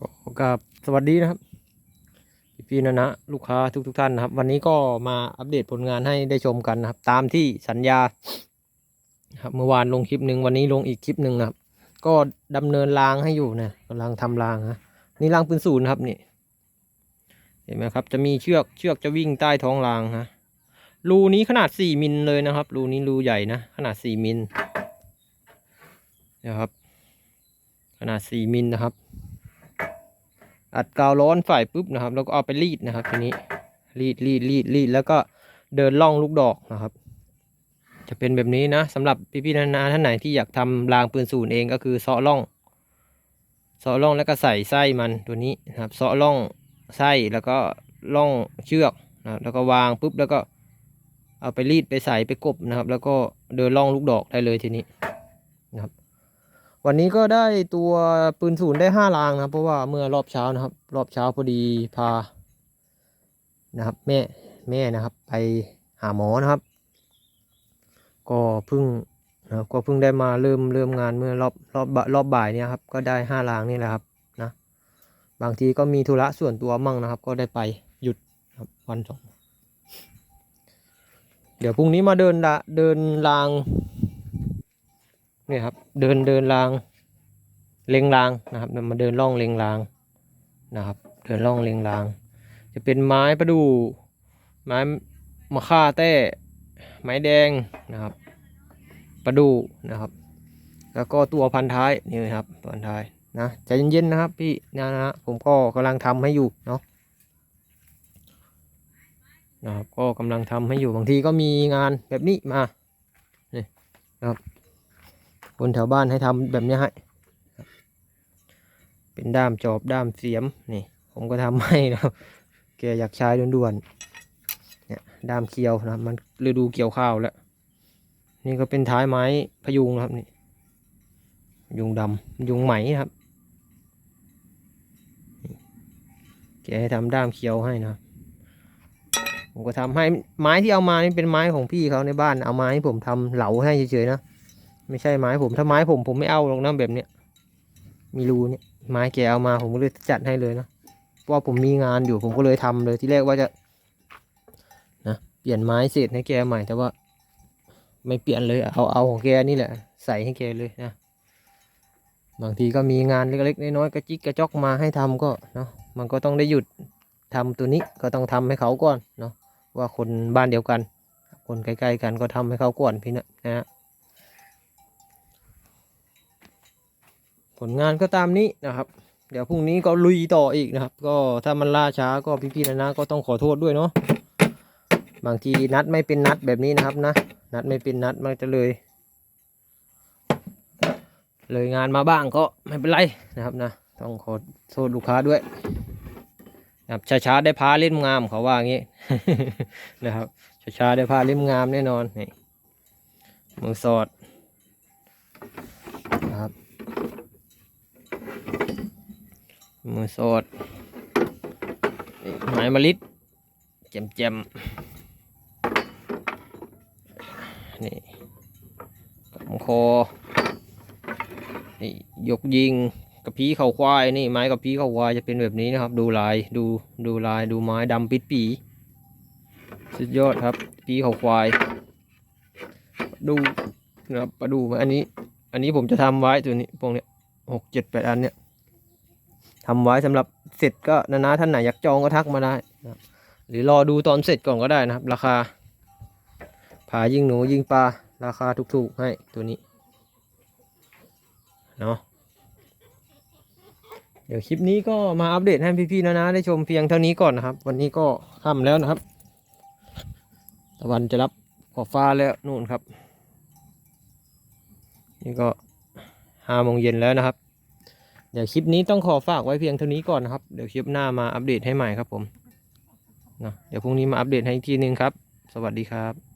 ก็กับสวัสดีนะครับพี่นะนะลูกค้าทุกทุกๆท่านนะครับ วันนี้ก็มาอัปเดตผลงานให้ได้ชมกันนะครับ ตามที่สัญญาครับเมื่อวานลงคลิปหนึ่งวันนี้ลงอีกคลิปหนึ่งนะครับ ก็ดำเนินรางให้อยู่นะกำลังทำรางนะนี่รางปืนศูนย์ครับนี่เห็นไหมครับ จะมีเชือกเชือกจะวิ่งใต้ท้องรางฮะรูนี้ขนาดสี่มิลเลยนะครับรูนี้รูใหญ่นะขนาดสี่มิลนะครับ ขนาดสี่มิลนะครับ อัดกาวร้อนฝ่ปุ๊บนะครับ แล้วก็เอาไปรีดนะครับ ทีนี้รีดรีดรีดรีดแล้วก็เดินล่องลูกดอกนะครับ จะเป็นแบบนี้นะสำหรับพี่ๆนานาท่านไหนที่อยากทำรางปืนศูนย์เองก็คือเซาะล่องเซาะล่องแล้วก็ใส่ไส้มันตัวนี้นะครับเซาะล่องไส้แล้วก็ล่องเชือกนะแล้วก็วางปุ๊บแล้วก็เอาไปรีดไปใส่ไปกบนะครับ แล้วก็เดินล่องลูกดอกได้เลยทีนี้นะครับ วันนี้ก็ได้ตัวปืนศูนย์ได้ห้ารางนะครับ เพราะว่าเมื่อรอบเช้านะครับ รอบเช้าพอดีพา นะครับ แม่แม่นะครับ ไปหาหมอนะครับ ก็เพิ่งนะครับก็เพิ่งได้มาเริ่มเริ่มงานเมื่อรอบรอบบ่รอบบ่ายเนี่ยครับ ก็ได้ห้ารางนี่แหละครับนะบางทีก็มีธุระส่วนตัวมั่งนะครับ ก็ได้ไปหยุดครับวันสองเดี๋ยวพรุ่งนี้มาเดินละเดินราง เนี่ยครับ เดินเดินราง เลงรางนะครับมาเดินล่องเลงรางนะครับ เดินล่องเลงราง จะเป็นไม้ประดู่ไม้มะค่าแต้ ไม้แดงนะครับ ประดู่นะครับ แล้วก็ตัวพันท้ายนี่ครับตัวพันท้ายนะใจเย็นๆนะครับพี่นะนะฮะผมก็กำลังทำให้อยู่เนาะนะครับก็กำลังทำให้อยู่บางทีก็มีงานแบบนี้มานี่นะครับ คนแถวบ้านให้ทำแบบนี้ให้เป็นด้ามจอบด้ามเสียมนี่ ผมก็ทำให้นะแกอยากใช้ด่วนๆเนี่ยด้ามเคียวนะมันฤดูเกี่ยวข้าวแล้ว นี่ก็เป็นท้ายไม้พยุงนะครับนี่ยุงดำยุงไหมครับแกให้ทำด้ามเคียวให้นะผมก็ทำให้ไม้ที่เอามานี่เป็นไม้ของพี่เขาในบ้านเอามาให้ผมทำเหลาให้เฉยๆนะ ไม่ใช่ไม้ผมถ้าไม้ผมผมไม่เอาหรอกนะแบบเนี้ยมีรูเนี่ยไม้แกเอามาผมก็เลยจัดให้เลยนะเพราะผมมีงานอยู่ผมก็เลยทำเลยที่แรกว่าจะนะเปลี่ยนไม้เศษให้แกใหม่ แต่ว่า ไม่เปลี่ยนเลยเอาเอาของแกนี่แหละ ใส่ให้แกเลยนะบางทีก็มีงานเล็กๆน้อยๆกระจิกกระจอกมาให้ทำก็เนาะมันก็ต้องได้หยุดทำตัวนี้ก็ต้องทำให้เขาก่อนเนาะว่าคนบ้านเดียวกัน คนใกล้ๆกันก็ทำให้เขาก่อนพี่นะนะฮะ ผลงานก็ตามนี้นะครับ เดี๋ยวพรุ่งนี้ก็ลุยต่ออีกนะครับ ก็ถ้ามันล่าช้าก็พี่ๆนะนะก็ต้องขอโทษด้วยเนาะบางทีนัดไม่เป็นนัดแบบนี้นะครับนะ นัดไม่เป็นนัดมันจะเลย เลยงานมาบ้างก็ไม่เป็นไรนะครับนะ ต้องขอโทษลูกค้าด้วยนะครับช้าๆได้พาเล่มงามเขาว่าอย่างนี้นะครับช้าๆได้พาเล่มงามแน่นอนนี่มือสอดนะครับ มือสดไม้มะลิดแจมแจมๆนี่กำคอนี่ยกยิงกระพี้เข่าควายนี่ไม้กระพี้เข่าควายจะเป็นแบบนี้นะครับ ดูลายดูดูลายดูไม้ดำปิดปีสุดยอดครับปีเข่าควาย ดูนะครับมาดูมาอันนี้ อันนี้ผมจะทำไว้ตัวนี้พวกเนี้ยหกเจ็ดแปดอันเนี้ย ทำไว้สำหรับเสร็จก็นานาท่านไหนอยากจองก็ทักมาได้นะหรือรอดูตอนเสร็จก่อนก็ได้นะครับ ราคาผายิงหนูยิงปลาราคาถูกๆให้ตัวนี้เนาะเดี๋ยวคลิปนี้ก็มาอัปเดตให้พี่ๆนะนะได้ชมเพียงเท่านี้ก่อนนะครับ วันนี้ก็ค่ำแล้วนะครับตะวันจะรับขอบฟ้าแล้วนู่นครับ นี่ก็ห้าโมงเย็นแล้วนะครับ เดี๋ยวคลิปนี้ต้องขอฝากไว้เพียงเท่านี้ก่อนนะครับ เดี๋ยวคลิปหน้ามาอัปเดตให้ใหม่ครับผมนะเดี๋ยวพรุ่งนี้มาอัปเดตให้อีกทีนึงครับ สวัสดีครับ